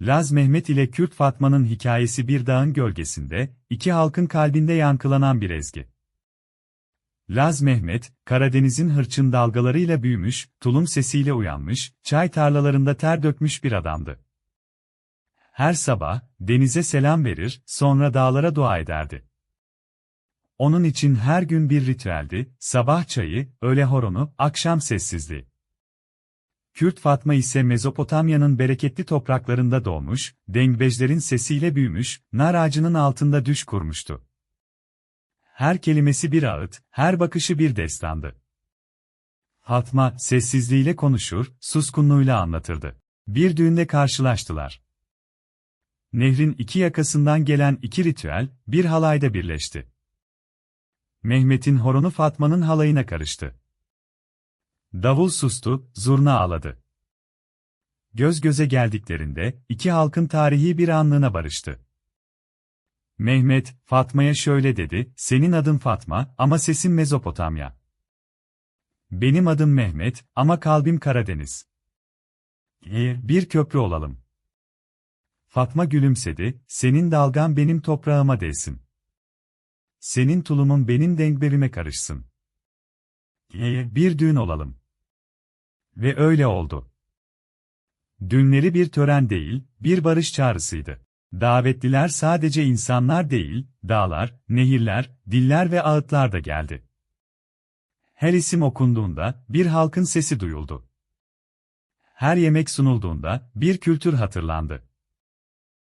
Laz Mehmet ile Kürt Fatma'nın hikayesi bir dağın gölgesinde, iki halkın kalbinde yankılanan bir ezgi. Laz Mehmet, Karadeniz'in hırçın dalgalarıyla büyümüş, tulum sesiyle uyanmış, çay tarlalarında ter dökmüş bir adamdı. Her sabah, denize selam verir, sonra dağlara dua ederdi. Onun için her gün bir ritüeldi, sabah çayı, öğle horonu, akşam sessizliği. Kürt Fatma ise Mezopotamya'nın bereketli topraklarında doğmuş, dengbejlerin sesiyle büyümüş, nar ağacının altında düş kurmuştu. Her kelimesi bir ağıt, her bakışı bir destandı. Fatma, sessizliğiyle konuşur, suskunluğuyla anlatırdı. Bir düğünde karşılaştılar. Nehrin iki yakasından gelen iki ritüel, bir halayda birleşti. Mehmet'in horonu Fatma'nın halayına karıştı. Davul sustu, zurna ağladı. Göz göze geldiklerinde, iki halkın tarihi bir anlığına barıştı. Mehmet, Fatma'ya şöyle dedi, senin adın Fatma ama sesin Mezopotamya. Benim adım Mehmet ama kalbim Karadeniz. E, bir köprü olalım. Fatma gülümsedi, senin dalgan benim toprağıma değsin. Senin tulumun benim dengberime karışsın. E, bir düğün olalım. Ve öyle oldu. Dünleri bir tören değil, bir barış çağrısıydı. Davetliler sadece insanlar değil, dağlar, nehirler, diller ve ağıtlar da geldi. Her isim okunduğunda bir halkın sesi duyuldu. Her yemek sunulduğunda bir kültür hatırlandı.